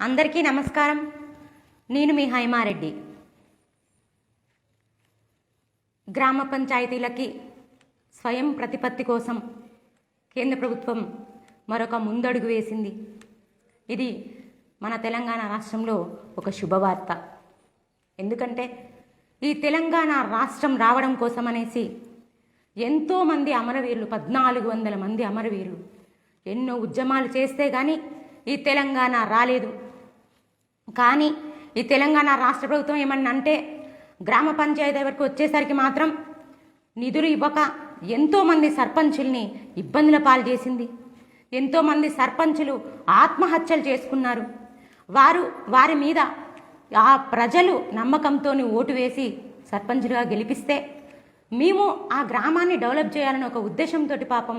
అందరికీ నమస్కారం. నేను మీ హైమారెడ్డి. గ్రామ పంచాయతీలకి స్వయం ప్రతిపత్తి కోసం కేంద్ర ప్రభుత్వం మరొక ముందడుగు వేసింది. ఇది మన తెలంగాణ రాష్ట్రంలో ఒక శుభవార్త. ఎందుకంటే ఈ తెలంగాణ రాష్ట్రం రావడం కోసం అనేసి ఎంతోమంది అమరవీరులు పద్నాలుగు వందల మంది అమరవీరులు ఎన్నో ఉద్యమాలు చేస్తే కానీ ఈ తెలంగాణ రాలేదు. కానీ ఈ తెలంగాణ రాష్ట్ర ప్రభుత్వం ఏమన్నా అంటే గ్రామ పంచాయతీ వరకు వచ్చేసరికి మాత్రం నిధులు ఇవ్వక ఎంతోమంది సర్పంచుల్ని ఇబ్బందుల పాలు చేసింది. ఎంతోమంది సర్పంచులు ఆత్మహత్యలు చేసుకున్నారు. వారు వారి మీద ఆ ప్రజలు నమ్మకంతో ఓటు వేసి సర్పంచులుగా గెలిపిస్తే మేము ఆ గ్రామాన్ని డెవలప్ చేయాలని ఒక ఉద్దేశంతో పాపం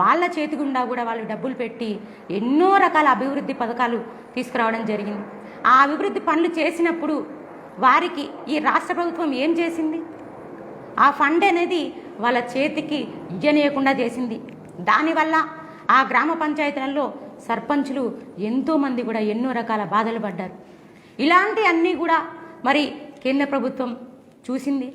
వాళ్ళ చేతి గుండా కూడా వాళ్ళు డబ్బులు పెట్టి ఎన్నో రకాల అభివృద్ధి పథకాలు తీసుకురావడం జరిగింది. ఆ అభివృద్ధి పనులు చేసినప్పుడు వారికి ఈ రాష్ట్ర ప్రభుత్వం ఏం చేసింది? ఆ ఫండ్ అనేది వాళ్ళ చేతికి ఇయ్యనీయకుండా చేసింది. దానివల్ల ఆ గ్రామ పంచాయతీలలో సర్పంచులు ఎంతోమంది కూడా ఎన్నో రకాల బాధలు పడ్డారు. ఇలాంటి అన్నీ కూడా మరి కేంద్ర ప్రభుత్వం చూసింది.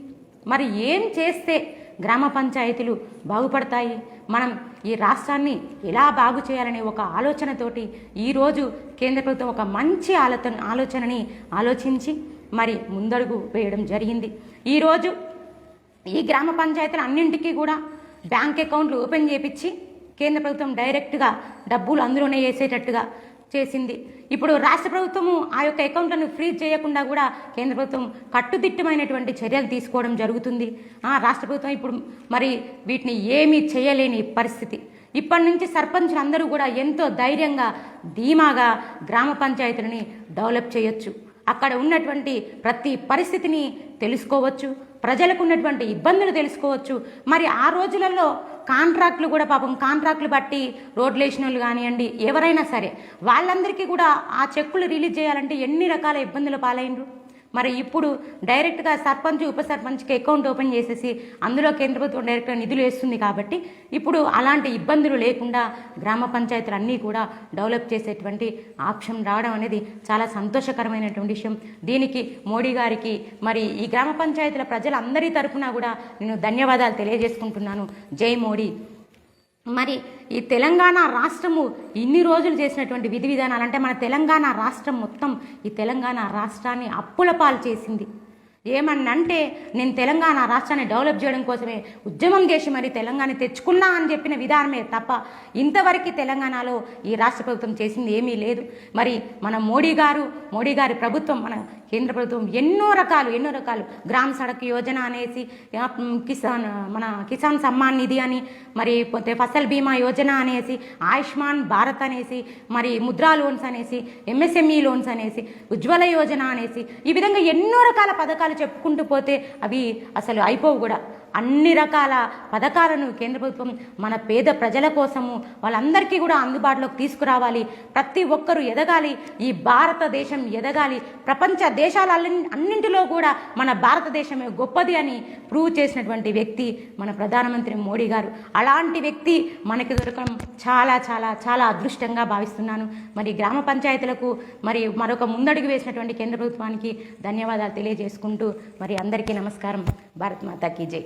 మరి ఏం చేస్తే గ్రామ పంచాయతీలు బాగుపడతాయి? మనం ఈ రాష్ట్రాన్ని ఎలా బాగు చేయాలనే ఒక ఆలోచనతోటి ఈరోజు కేంద్ర ప్రభుత్వం ఒక మంచి ఆలోచన ఆలోచనని ఆలోచించి మరి ముందడుగు వేయడం జరిగింది. ఈరోజు ఈ గ్రామ పంచాయతీలు అన్నింటికీ కూడా బ్యాంక్ అకౌంట్లు ఓపెన్ చేపించి కేంద్ర ప్రభుత్వం డైరెక్ట్గా డబ్బులు అందులోనే వేసేటట్టుగా చేసింది. ఇప్పుడు రాష్ట్ర ప్రభుత్వము ఆ యొక్క అకౌంట్లను ఫ్రీజ్ చేయకుండా కూడా కేంద్ర ప్రభుత్వం కట్టుదిట్టమైనటువంటి చర్యలు తీసుకోవడం జరుగుతుంది. ఆ రాష్ట్ర ప్రభుత్వం ఇప్పుడు మరి వీటిని ఏమీ చేయలేని పరిస్థితి. ఇప్పటి నుంచి సర్పంచులు అందరూ కూడా ఎంతో ధైర్యంగా ధీమాగా గ్రామ పంచాయతీలని డెవలప్ చేయొచ్చు. అక్కడ ఉన్నటువంటి ప్రతి పరిస్థితిని తెలుసుకోవచ్చు. ప్రజలకు ఉన్నటువంటి ఇబ్బందులు తెలుసుకోవచ్చు. మరి ఆ రోజులలో కాంట్రాక్ట్లు కూడా పాపం కాంట్రాక్ట్లు బట్టి రోడ్లు వేసిన వాళ్ళు కానివ్వండి ఎవరైనా సరే వాళ్ళందరికీ కూడా ఆ చెక్కులు రిలీజ్ చేయాలంటే ఎన్ని రకాల ఇబ్బందులు పాలైనరు మరి ఇప్పుడు డైరెక్ట్గా సర్పంచ్ ఉప సర్పంచ్కి అకౌంట్ ఓపెన్ చేసేసి అందులో కేంద్ర ప్రభుత్వం డైరెక్ట్గా నిధులు వేస్తుంది కాబట్టి ఇప్పుడు అలాంటి ఇబ్బందులు లేకుండా గ్రామ పంచాయతీలు అన్నీ కూడా డెవలప్ చేసేటువంటి ఆప్షన్ రావడం అనేది చాలా సంతోషకరమైనటువంటి విషయం. దీనికి మోడీ గారికి మరి ఈ గ్రామ పంచాయతీల ప్రజలందరి తరఫున కూడా నేను ధన్యవాదాలు తెలియజేసుకుంటున్నాను. జై మోడీ. మరి ఈ తెలంగాణ రాష్ట్రము ఇన్ని రోజులు చేసినటువంటి విధి విధానాలు అంటే మన తెలంగాణ రాష్ట్రం మొత్తం ఈ తెలంగాణ రాష్ట్రాన్ని అప్పుల పాలు చేసింది. ఏమన్నంటే నేను తెలంగాణ రాష్ట్రాన్ని డెవలప్ చేయడం కోసమే ఉద్యమం చేసి మరి తెలంగాణ తెచ్చుకున్నా అని చెప్పిన విధానమే తప్ప ఇంతవరకు తెలంగాణలో ఈ రాష్ట్ర ప్రభుత్వం చేసింది ఏమీ లేదు. మరి మన మోడీ గారు మోడీ గారి ప్రభుత్వం మన కేంద్ర ప్రభుత్వం ఎన్నో రకాలు ఎన్నో రకాలు. గ్రామ సడక్ యోజన అనేసి కిసాన్ మన కిసాన్ సమ్మాన్ నిధి అని మరి పోతే ఫసల్ బీమా యోజన అనేసి ఆయుష్మాన్ భారత్ అనేసి మరి ముద్రా లోన్స్ అనేసి ఎంఎస్ఎంఈ లోన్స్ అనేసి ఉజ్వల యోజన అనేసి ఈ విధంగా ఎన్నో రకాల పథకాలు చెప్పుకుంటూ పోతే అవి అసలు అయిపోవు కూడా. అన్ని రకాల పథకాలను కేంద్ర ప్రభుత్వం మన పేద ప్రజల కోసము వాళ్ళందరికీ కూడా అందుబాటులోకి తీసుకురావాలి. ప్రతి ఒక్కరూ ఎదగాలి. ఈ భారతదేశం ఎదగాలి. ప్రపంచ దేశాల అన్నింటిలో కూడా మన భారతదేశమే గొప్పది అని ప్రూవ్ చేసినటువంటి వ్యక్తి మన ప్రధానమంత్రి మోడీ గారు. అలాంటి వ్యక్తి మనకి దొరకడం చాలా చాలా చాలా అదృష్టంగా భావిస్తున్నాను. మరి గ్రామ పంచాయతీలకు మరి మరొక ముందడుగు వేసినటువంటి కేంద్ర ప్రభుత్వానికి ధన్యవాదాలు తెలియజేసుకుంటూ మరి అందరికీ నమస్కారం. భారత్ మాతాకి జై.